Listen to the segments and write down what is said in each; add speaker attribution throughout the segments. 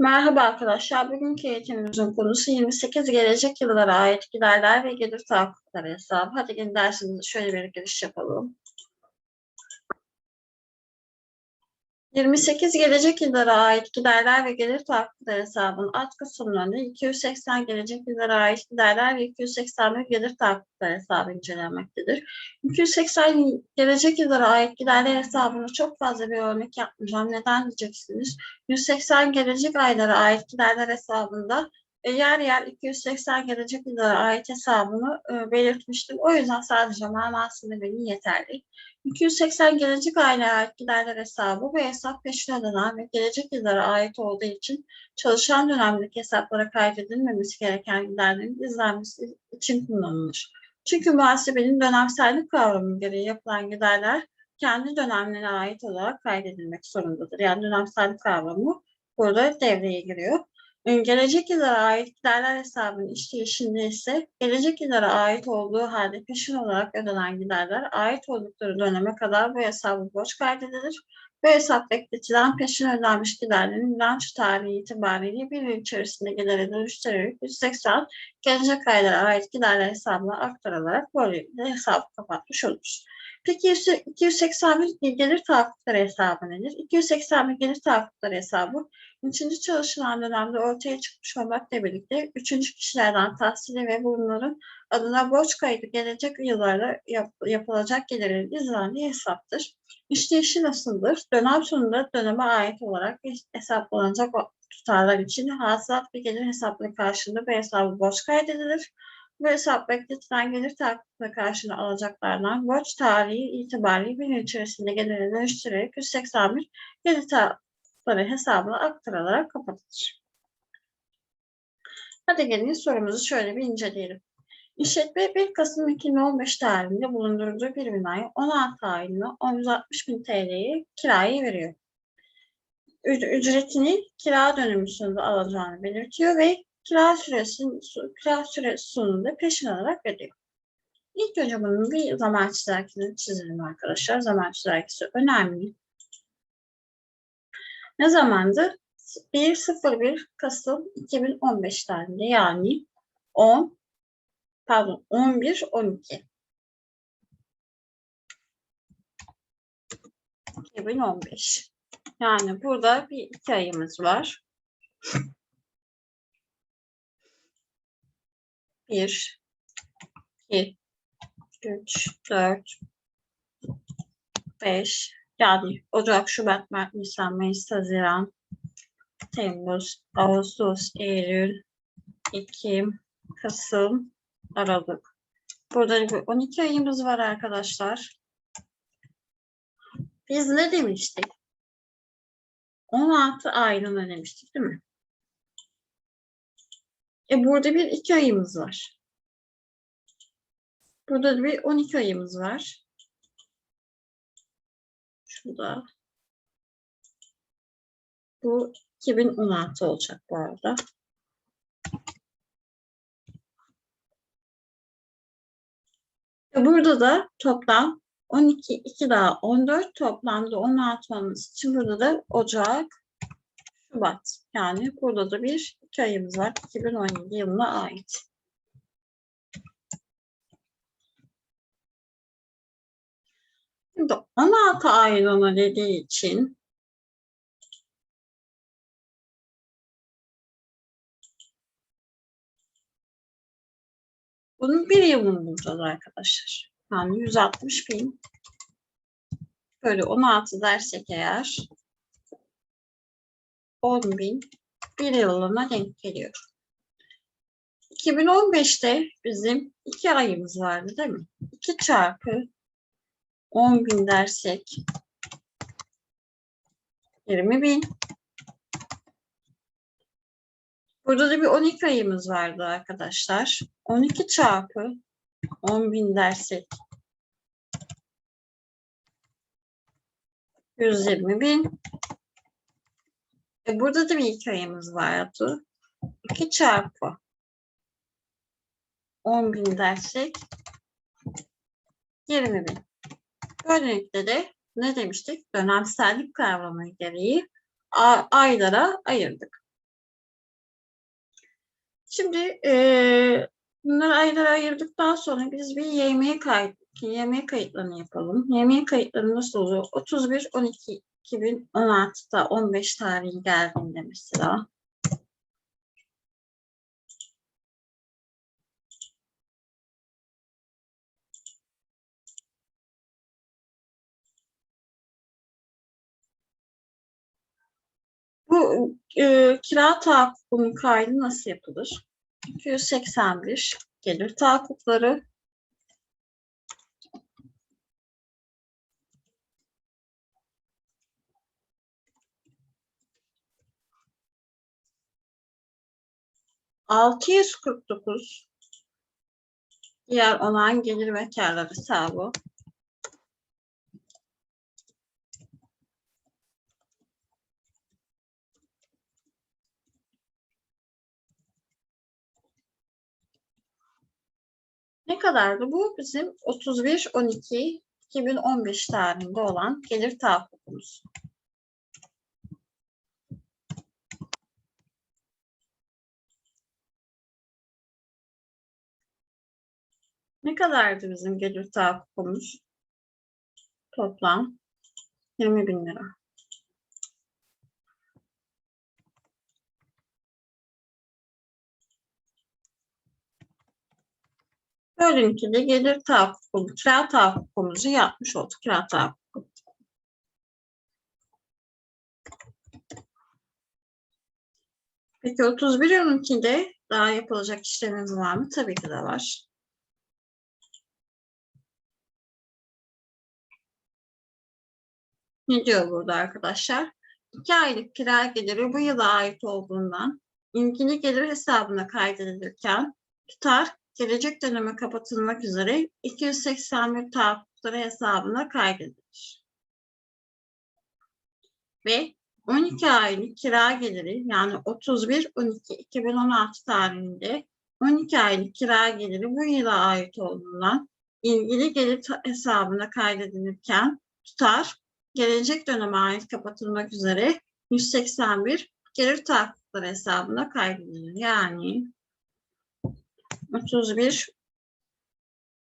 Speaker 1: Merhaba arkadaşlar. Bugünkü eğitimimizin konusu 28 gelecek yıllara ait giderler ve gelir tahakkukları hesabı. Hadi gelin dersimize şöyle bir giriş yapalım. 28 gelecek yıllara ait giderler ve gelir tahakkukları hesabının alt kısımlarında 280 gelecek yıllara ait giderler ve 281 gelir tahakkukları hesabı incelenmektedir. 280 gelecek yıllara ait giderler hesabını çok fazla bir örnek yapmayacağım. Neden diyeceksiniz? 180 gelecek aylara ait giderler hesabında e, yer yer 280 gelecek yıllara ait hesabını e, belirtmiştim. O yüzden sadece manasını bilin yeterli. 280 gelecek aylara ait giderler hesabı bu hesap peşin ödenen ve gelecek yıllara ait olduğu için çalışan dönemdeki hesaplara kaydedilmemesi gereken giderlerin izlenmesi için kullanılır. Çünkü muhasebenin dönemsellik kavramı gereği yapılan giderler kendi dönemlerine ait olarak kaydedilmek zorundadır. Yani dönemsellik kavramı burada devreye giriyor. Gelecek yıllara ait giderler hesabının işleyişinde ise gelecek yıllara ait olduğu halde peşin olarak ödenen giderler ait oldukları döneme kadar bu hesabı borç kaydedilir. Bu hesap bekletilen peşin ödenmiş giderlerin bilanço tarihi itibariyle bir yıl içerisinde gelire dönüştürerek 180 gelecek aylara ait giderler hesabına aktarılarak böylelikle hesabı kapatmış olur. Peki 281 gelir tahakkukları hesabı nedir? 281 gelir tahakkukları hesabı üçüncü çalışılan dönemde ortaya çıkmış olmakla birlikte üçüncü kişilerden tahsili ve bunların adına borç kaydı gelecek yıllarda yap, yapılacak gelirin izlendiği hesaptır. İşleyişi nasıldır? Dönem sonunda döneme ait olarak hesaplanacak tutarlar için hasılat ve gelir hesapları karşılığında bu hesabı borç kaydedilir. Bu hesap bekletilen gelir takipine karşılığı alacaklardan borç tarihi itibariyle bir yıl içerisinde geliri dönüştürerek 181 gelir takipleri hesabına aktarılarak kapatılır. Hadi gelin sorumuzu şöyle bir inceleyelim. İşletme 1 Kasım 2015 tarihinde bulundurduğu bir binayı 16 aylığına 160 bin TL'ye kiraya veriyor. Ücretini kira dönemi sonunda alacağını belirtiyor ve kira süresi, kira süresi sonunda peşin alarak ödüyor. İlk önce bunun bir zaman çizelgesini çizelim arkadaşlar. Zaman çizelgesi önemli. Ne zamandı? 1.01 Kasım 2015 tarihinde yani 10 pardon 11 12 2015. Yani burada bir iki ayımız var. Bir, iki, üç, dört, beş, yani Ocak, Şubat, Mart, Nisan, Mayıs, Haziran, Temmuz, Ağustos, Eylül, Ekim, Kasım, Aralık. Burada bir 12 ayımız var arkadaşlar. Biz ne demiştik? 16 aylığına demiştik değil mi? E burada bir 2 ayımız var. Burada bir 12 ayımız var. Şurada. Bu 2016 olacak bu arada. Burada da toplam 12, 2 daha 14 toplamda 16 olması için burada da Ocak, Şubat. Yani burada da bir iki var. 2017 yılına ait. Şimdi 16 aylığına dediği için bunun bir yılını bulacağız arkadaşlar. Yani 160 bin böyle 16 dersek eğer 10 bin bir yılına denk geliyor. 2015'te bizim iki ayımız vardı değil mi? 2 çarpı 10 bin dersek 20 bin. Burada da bir 12 ayımız vardı arkadaşlar. 12 çarpı 10 bin dersek 120 bin. E burada da bir iki ayımız vardı. 2 çarpı 10 bin dersek 20 bin. Böylelikle de ne demiştik? Dönemsellik kavramı gereği aylara ayırdık. Şimdi eee bunları ayrı ayırdıktan sonra biz bir YM kayıt, YM kayıtlarını yapalım. YM kayıtları nasıl oluyor? 31 12 2016'da 15 tarihi geldiğinde mesela Bu e, kira tahakkukunun kaydı nasıl yapılır? 281 gelir tahakkukları altı yüz kırk dokuz diğer olan gelir ve kârlar hesabı Ne kadardı bu? Bizim 31-12-2015 tarihinde olan gelir tahakkukumuz. Ne kadardı bizim gelir tahakkukumuz? Toplam 20 bin lira. De gelir tahakkukumu, kira tahakkukumuzu yapmış olduk. Kira tahakkuku. Peki 31 12'de daha yapılacak işlemimiz var mı? Tabii ki de var. Ne diyor burada arkadaşlar? 2 aylık kira geliri bu yıla ait olduğundan ilgili gelir hesabına kaydedilirken tutar gelecek döneme kapatılmak üzere 281 tahakkukları hesabına kaydedilir. Ve 12 aylık kira geliri yani 31-12-2016 tarihinde 12 aylık kira geliri bu yıla ait olduğundan ilgili gelir hesabına kaydedilirken tutar gelecek döneme ait kapatılmak üzere 181 gelir tahakkukları hesabına kaydedilir. Yani 31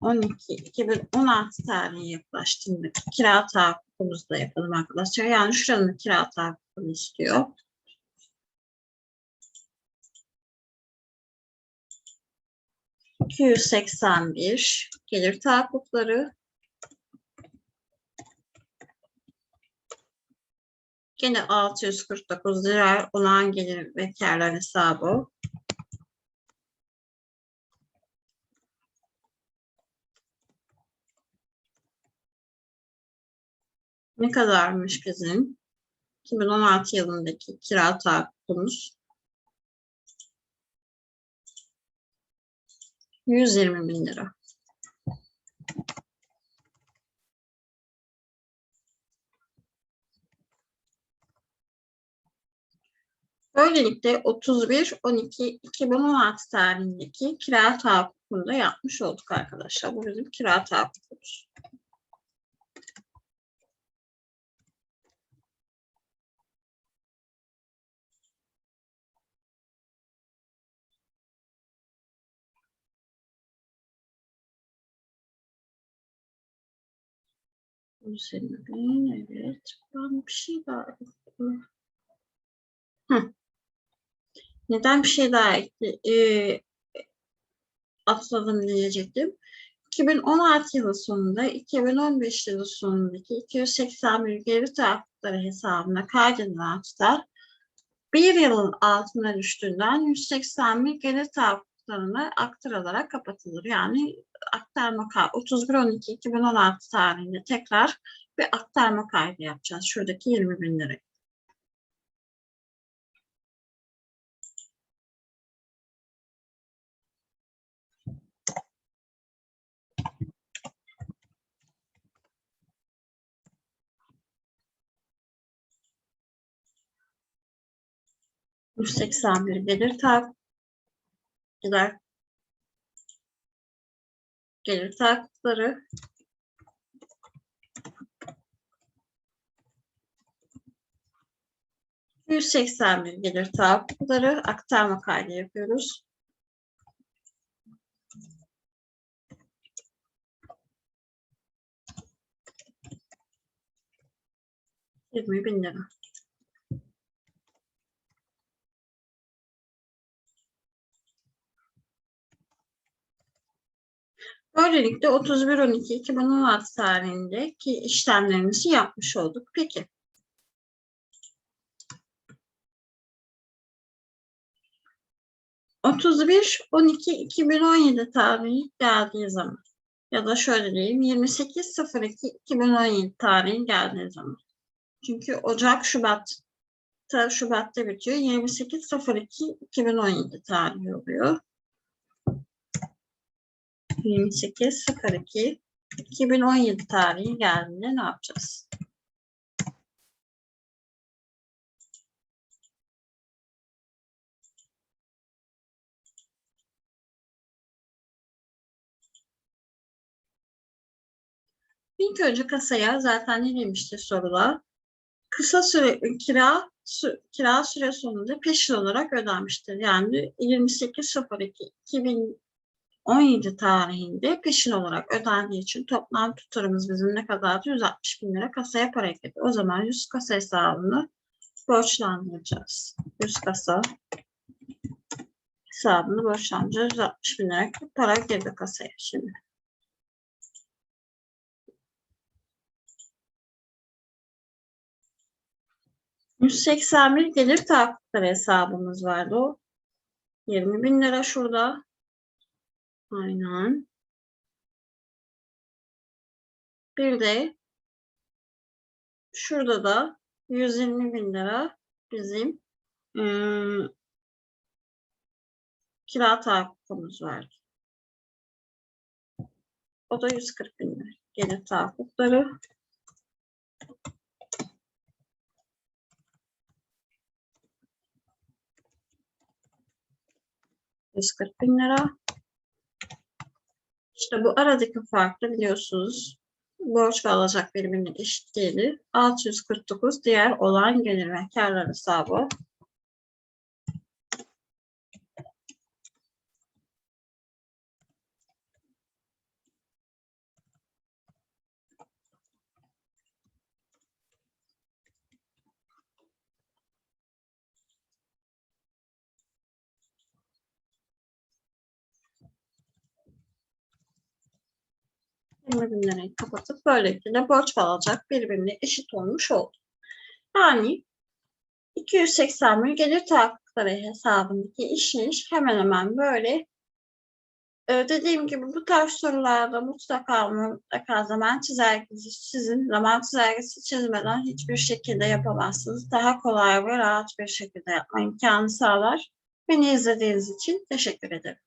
Speaker 1: 12 2016 tarihi yaklaştığında kira tahakkukumuzu da yapalım arkadaşlar. Yani şuranın kira tahakkukunu istiyor. ...281 gelir tahakkukları... Gene 649 lira olan gelir ve kârlar hesabı. Ne kadarmış bizim 2016 yılındaki kira tahakkukumuz? 120 bin lira. Böylelikle 31-12-2016 tarihindeki kira tahakkukunu da yapmış olduk arkadaşlar. Bu bizim kira tahakkukumuz. Üzerine evet. Ben bir şey daha Hı. Neden bir şey daha ekle, e, atladım diyecektim. 2016 yılı sonunda 2015 yılı sonundaki 281 geri tahakkukları hesabına kaydedilen tutar bir yılın altına düştüğünden 181 geri tahakkuklarına aktarılarak kapatılır. Yani aktarma kaydı 31-12-2016 tarihinde tekrar bir aktarma kaydı yapacağız. Şuradaki 20 bin lirayı. Gelir tak takipçiler gelir takipçileri ...181 gelir takipçileri aktarma kaydı yapıyoruz. Yirmi bin lira. Böylelikle 31.12.2016 tarihindeki işlemlerimizi yapmış olduk. Peki. Otuz bir, on iki, iki bin on yedi tarihi geldiği zaman ya da şöyle diyeyim 28.02.2017 tarihi geldiği zaman. Çünkü Ocak, Şubat Şubat'ta bitiyor. 28.02.2017 tarihi oluyor. 28.02 2017 tarihi geldiğinde ne yapacağız? İlk önce kasaya zaten ne demişti sorular? Kısa süre kira sü, kira süre sonunda peşin olarak ödenmiştir. Yani 28.02.2017 17 tarihinde peşin olarak ödendiği için toplam tutarımız bizim ne kadardı? 160 bin lira kasaya para ekledi. O zaman 100 kasa hesabını borçlandıracağız. 100 kasa hesabını borçlandıracağız. 160 bin lira para girdi kasaya şimdi. ...181 gelir taahhütleri hesabımız vardı o. 20 bin lira şurada. Aynen. Bir de şurada da 120 bin lira bizim ıı, kira tahakkukumuz var. O da 140 bin lira. Gelir tahakkukları. Yüz kırk bin lira. İşte bu aradaki farklı biliyorsunuz borç ve alacak biriminin eşit değeri 649 diğer olan gelir ve karlar hesabı. Lirayı kapatıp böylelikle borç alacak birbirine eşit olmuş oldu. Yani 281 gelir tahakkukları hesabındaki işiniz hemen hemen böyle ee, dediğim gibi bu tarz sorularda mutlaka mutlaka zaman çizelgesi sizin zaman çizelgesi çizmeden hiçbir şekilde yapamazsınız. Daha kolay ve rahat bir şekilde yapma imkanı sağlar. Beni izlediğiniz için teşekkür ederim.